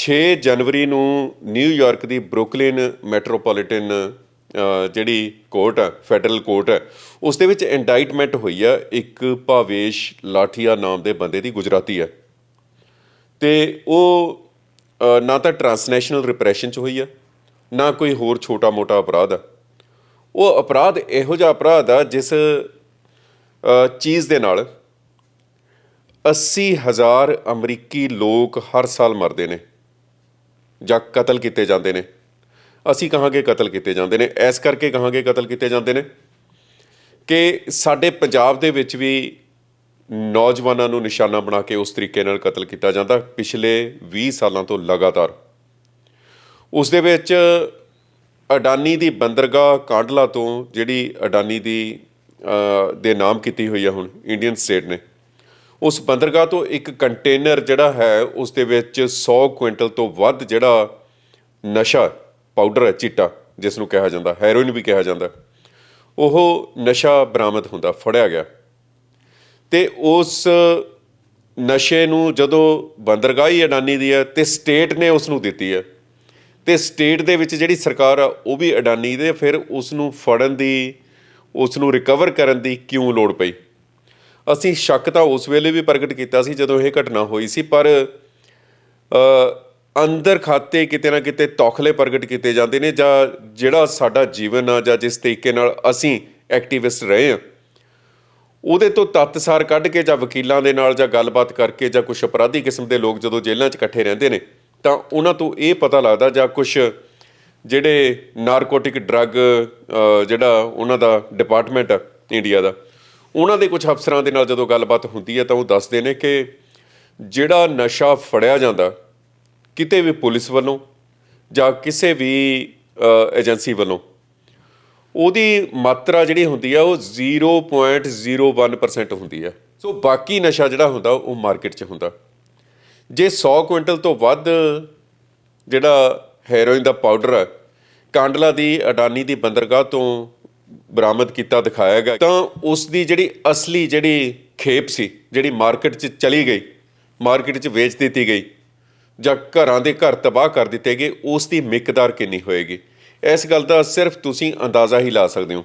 6 ਜਨਵਰੀ ਨੂੰ ਨਿਊਯਾਰਕ ਦੀ ਬਰੁਕਲਿਨ ਮੈਟਰੋਪੋਲੀਟਨ ਜਿਹੜੀ ਕੋਰਟ ਹੈ, ਫੈਡਰਲ ਕੋਰਟ ਹੈ, ਉਸ ਦੇ ਵਿੱਚ ਇੰਡਾਈਟਮੈਂਟ ਹੋਈ ਆ ਇੱਕ ਭਾਵੇਸ਼ ਲਾਠੀਆ ਨਾਮ ਦੇ ਬੰਦੇ ਦੀ ਗੁਜਰਾਤੀ ਹੈ। ਤੇ ਉਹ ਨਾ ਤਾਂ ਟਰਾਂਸਨੈਸ਼ਨਲ ਰਿਪਰੈਸ਼ਨ ਚ ਹੋਈ ਆ ਨਾ ਕੋਈ ਹੋਰ ਛੋਟਾ-ਮੋਟਾ ਅਪਰਾਧ ਆ ਉਹ ਅਪਰਾਧ ਇਹੋ ਜਿਹਾ ਅਪਰਾਧ ਆ ਜਿਸ ਚੀਜ਼ ਦੇ ਨਾਲ 80000 ਅਮਰੀਕੀ ਲੋਕ ਹਰ ਸਾਲ ਮਰਦੇ ਨੇ। ਜਾਂ ਕਤਲ ਕੀਤੇ ਜਾਂਦੇ ਨੇ। ਅਸੀਂ ਕਹਾਂਗੇ ਕਤਲ ਕੀਤੇ ਜਾਂਦੇ ਨੇ। ਇਸ ਕਰਕੇ ਕਹਾਂਗੇ ਕਤਲ ਕੀਤੇ ਜਾਂਦੇ ਨੇ ਕਿ ਸਾਡੇ ਪੰਜਾਬ ਦੇ ਵਿੱਚ ਵੀ ਨੌਜਵਾਨਾਂ ਨੂੰ ਨਿਸ਼ਾਨਾ ਬਣਾ ਕੇ ਉਸ ਤਰੀਕੇ ਨਾਲ ਕਤਲ ਕੀਤਾ ਜਾਂਦਾ। ਪਿਛਲੇ 20 ਸਾਲਾਂ ਤੋਂ ਲਗਾਤਾਰ। ਉਸ ਦੇ ਵਿੱਚ ਅਡਾਨੀ ਦੀ ਬੰਦਰਗਾਹ ਕਾਂਡਲਾ ਤੋਂ ਜਿਹੜੀ ਅਡਾਨੀ ਦੀ ਦੇ ਨਾਮ ਕੀਤੀ ਹੋਈ ਹੈ ਹੁਣ, ਇੰਡੀਅਨ ਸਟੇਟ ਨੇ। ਉਸ ਬੰਦਰਗਾਹ ਤੋਂ ਇੱਕ ਕੰਟੇਨਰ ਜਿਹੜਾ ਹੈ, ਉਸ ਦੇ ਵਿੱਚ 100 ਕੁਇੰਟਲ ਤੋਂ ਵੱਧ ਜਿਹੜਾ ਨਸ਼ਾ ਪਾਊਡਰ ਹੈ, ਚਿੱਟਾ ਜਿਸ ਨੂੰ ਕਿਹਾ ਜਾਂਦਾ, ਹੈਰੋਇਨ ਵੀ ਕਿਹਾ ਜਾਂਦਾ, ਉਹ ਨਸ਼ਾ ਬਰਾਮਦ ਹੁੰਦਾ, ਫੜਿਆ ਗਿਆ। ਤੇ ਉਸ ਨਸ਼ੇ ਨੂੰ ਜਦੋਂ ਬੰਦਰਗਾਹ ਹੀ ਅਡਾਨੀ ਦੀ ਹੈ, ਤੇ ਸਟੇਟ ਨੇ ਉਸ ਨੂੰ ਦਿੱਤੀ ਹੈ। ਤੇ ਸਟੇਟ ਦੇ ਵਿੱਚ ਜਿਹੜੀ ਸਰਕਾਰ ਆ, ਉਹ ਵੀ ਅਡਾਨੀ ਦੇ, ਫਿਰ ਉਸ ਨੂੰ ਫੜਨ ਦੀ, ਉਸ ਨੂੰ ਰਿਕਵਰ ਕਰਨ ਦੀ ਕਿਉਂ ਲੋੜ ਪਈ? ਅਸੀਂ ਸ਼ੱਕ ਤਾਂ ਉਸ ਵੇਲੇ ਵੀ ਪ੍ਰਗਟ ਕੀਤਾ ਸੀ ਜਦੋਂ ਇਹ ਘਟਨਾ ਹੋਈ ਸੀ, ਪਰ ਅੰਦਰ ਖਾਤੇ ਕਿਤੇ ਨਾ ਕਿਤੇ ਤੌਖਲੇ ਪ੍ਰਗਟ ਕੀਤੇ ਜਾਂਦੇ ਨੇ ਜਾਂ ਜਿਹੜਾ ਸਾਡਾ ਜੀਵਨ ਆ ਜਾਂ ਜਿਸ ਤਰੀਕੇ ਨਾਲ ਅਸੀਂ ਐਕਟਿਵਿਸਟ ਰਹੇ ਆ ਉਹਦੇ ਤੋਂ ਤੱਤਸਾਰ ਕੱਢ ਕੇ ਜਾਂ ਵਕੀਲਾਂ ਦੇ ਨਾਲ ਜਾਂ ਗੱਲਬਾਤ ਕਰਕੇ ਜਾਂ ਕੁਝ ਅਪਰਾਧੀ ਕਿਸਮ ਦੇ ਲੋਕ ਜਦੋਂ ਜੇਲ੍ਹਾਂ 'ਚ ਇਕੱਠੇ ਰਹਿੰਦੇ ਨੇ, ਤਾਂ ਉਹਨਾਂ ਤੋਂ ਇਹ ਪਤਾ ਲੱਗਦਾ ਜਾਂ ਕੁਝ ਜਿਹੜੇ ਨਾਰਕੋਟਿਕ ਡਰੱਗ ਜਿਹੜਾ ਉਹਨਾਂ ਦਾ ਡਿਪਾਰਟਮੈਂਟ ਆ ਇੰਡੀਆ ਦਾ ਉਹਨਾਂ ਦੇ ਕੁਝ ਅਫਸਰਾਂ ਦੇ ਨਾਲ ਜਦੋਂ ਗੱਲਬਾਤ ਹੁੰਦੀ ਹੈ ਤਾਂ ਉਹ ਦੱਸਦੇ ਨੇ ਕਿ ਜਿਹੜਾ ਨਸ਼ਾ ਫੜਿਆ ਜਾਂਦਾ, ਕਿਤੇ ਵੀ ਪੁਲਿਸ ਵੱਲੋਂ ਜਾਂ ਕਿਸੇ ਵੀ ਏਜੰਸੀ ਵੱਲੋਂ, ਉਹਦੀ ਮਾਤਰਾ ਜਿਹੜੀ ਹੁੰਦੀ ਆ ਉਹ 0.01% ਹੁੰਦੀ ਆ। ਸੋ ਬਾਕੀ ਨਸ਼ਾ ਜਿਹੜਾ ਹੁੰਦਾ ਉਹ ਮਾਰਕੀਟ 'ਚ ਹੁੰਦਾ। ਜੇ 100 ਕੁਇੰਟਲ ਤੋਂ ਵੱਧ ਜਿਹੜਾ ਹੈਰੋਇਨ ਦਾ ਪਾਊਡਰ ਹੈ ਕਾਂਡਲਾ ਦੀ ਅਡਾਨੀ ਦੀ ਬੰਦਰਗਾਹ ਤੋਂ ਬਰਾਮਦ ਕੀਤਾ, ਦਿਖਾਇਆ ਗਿਆ। ਤਾਂ ਉਸ ਦੀ ਜਿਹੜੀ ਅਸਲੀ ਜਿਹੜੀ ਖੇਪ ਸੀ, ਜਿਹੜੀ ਮਾਰਕੀਟ 'ਚ ਚਲੀ ਗਈ, ਮਾਰਕੀਟ 'ਚ ਵੇਚ ਦਿੱਤੀ ਗਈ, ਜਾਂ ਘਰਾਂ ਦੇ ਘਰ ਤਬਾਹ ਕਰ ਦਿੱਤੇ ਗਏ ਉਸ ਦੀ ਮਿਕਦਾਰ ਕਿੰਨੀ ਹੋਏਗੀ? ਇਸ ਗੱਲ ਦਾ ਸਿਰਫ ਤੁਸੀਂ ਅੰਦਾਜ਼ਾ ਹੀ ਲਾ ਸਕਦੇ ਹੋ।